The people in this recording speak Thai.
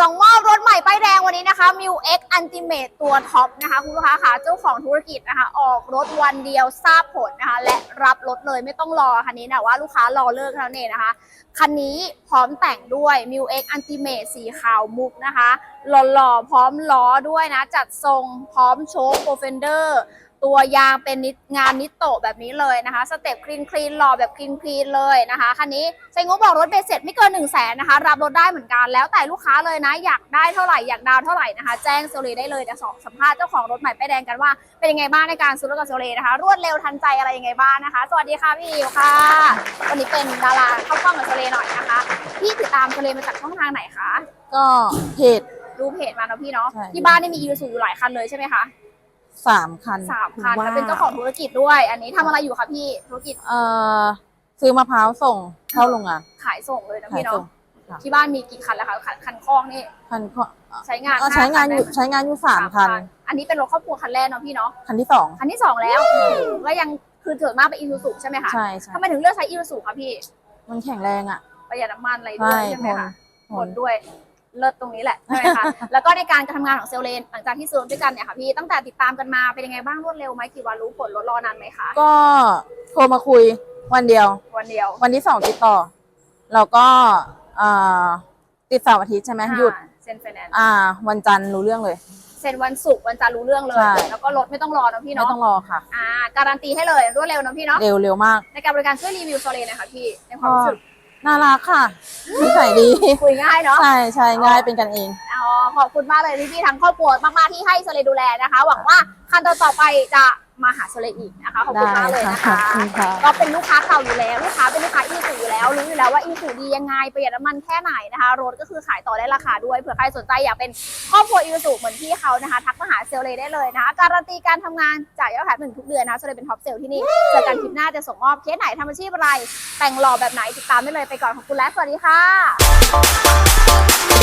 ส่งมอบรถใหม่ป้ายแดงวันนี้นะคะ m ิว X Ultimate ตัวท็อปนะคะ คุณลูกค้าค่ะเจ้าของธุรกิจนะคะ ออกรถวันเดียวทราบผลนะคะ และรับรถเลยไม่ต้องรอคันนี้นะว่าลูกค้ารอเลิกเท่านั้นเองนะคะ คันนี้พร้อมแต่งด้วย m ิว X Ultimate สีขาวมุกนะคะหล่อๆพร้อมล้อด้วยนะ จัดทรงพร้อมโชคโปรเฟนเดอร์ตัวยางเป็นนิดงานนิตโตะแบบนี้เลยนะคะ สเต็ปคลีนคลีนหล่อแบบคลีนคลีนเลยนะคะคันนี้ใช้งบบอกรถเบสเสร็จไม่เกิน1นึ่งแสนนะคะ รับรถได้เหมือนกันแล้วแต่ลูกค้าเลยนะ อยากได้เท่าไหร่อยากดาวน์เท่าไหร่นะคะ แจ้งโซเลได้เลยจะสอบสัมภาษณ์เจ้าของรถใหม่ป้ายแดงกันว่าเป็นยังไงบ้างในการซื้อรถกับโซเลนะคะ รวดเร็วทันใจอะไรยังไงบ้างนะคะ สวัสดีค่ะพี่อิวค่ะวันนี้เป็นดาราเข้ากล้องกับโซเลหน่อยนะคะพี่ติดตามโซเลมาจากช่องทางไหนคะก็เพจดูเพจมาเนาะพี่เนาะใช่ที่บ้านนี่มีอีซูอยู่หลายคันเลยใช่ไหมคะ สามคันสามคันว่แล้วเป็นเจ้าของธุรกิจด้วย อันนี้ทำอะไรอยู่คะพี่ธุรกิจเอ่อซื้อมะพร้าวส่งเข้าโรงงานขายส่งเลยนะขายพี่ส่เนาะงค่ะที่บ้านมีกี่คันแล้วคะคันคันคลองนี่คันก็ใช้งานเอ่อห้ใช้งานอยู่คัได้ใช้งานอยู่สามคัน อันนี้เป็นรถครอบครัวคันแรกเนาะพี่เนาะคันที่สองคันที่สองแล้วก็ยังคือส่วนมากเป็นอีซูซูใช่ไหมคะใช่ใช่ทำไมถึงเลือกใช้อีซูซูคะพี่ มันแข็งแรงอะประหยัดน้ำมันอะไรด้วยใช่ใช่ไหมคะทผนลด้วย เลิศตรงนี้แหละใช่ไหมคะ แล้วก็ในการการทำงานของเซลเลนหลังจากที่ซื้อรถด้วยกันเนี่ยค่ะพี่ตั้งแต่ติดตามกันมาเป็นยังไงบ้างรวดเร็วไหมกี่วันรู้ผลรถรอนานไหมคะก็โทรมาคุยวันเดียว วันเดียว วันที่สองติดต่อ เราก็เอ่อติดเสาร์อาทิตย์ใช่ไหมหยุดเซ็นไฟแนนซ์อ่า วันจันทร์รู้เรื่องเลย เซ็นวันศุกร์วันจันทร์รู้เรื่องเลย ใช่ แล้วก็รถไม่ต้องรอนะพี่ไม่เนาะต้องรอค่ะ อ่าการันตีให้เลยรวดเร็วนะพี่เนาะเร็วเร็วมาก ในการบริการช่วยรีวิวโซเลนหนะคะพี่ในความรู้สึก น่ารักค่ะนิสัยดี คุยง่ายเนาะ ใช่ใช่ง่ายเป็นกันเอง อ๋อ ขอบคุณมากเลยที่พี่ทั้งครอบครัวมากๆที่ให้โซเลดูแลนะคะ หวังว่าคันต่อๆไปจะมาหาโซเลอีกนะคะ ขอบคุณมากเลยนะได้คะค่ะขอบคุณค่ะ ก็เป็นลูกค้าเก่าอยู่แล้ว ลูกค้าเป็นลูกค้าอีสูอยู่ แล้วรู้อยู่แล้วว่าอีสูดียังไงประหยัดน้ำมันแค่ไหนนะคะรถก็คือขายต่อได้ราคาด้วยเผื่อใครสนใจอยากเป็นครอบครัวอีสูเหมือนพี่เขานะคะทักมาหาเซลเลยได้เลยนะคะการันตีการทำงานจ่ายยอดขายหนึ่งทุกเดือนนะคะเซเลยเป็นท็อปเซลที่นี่เจอกันคลิปหน้าจะส่งมอบเคสไหนทำอาชีพอะไร แต่งหล่อแบบไหนติดตามได้เลยไปก่อนขอบคุณและสวัสดีค่ะ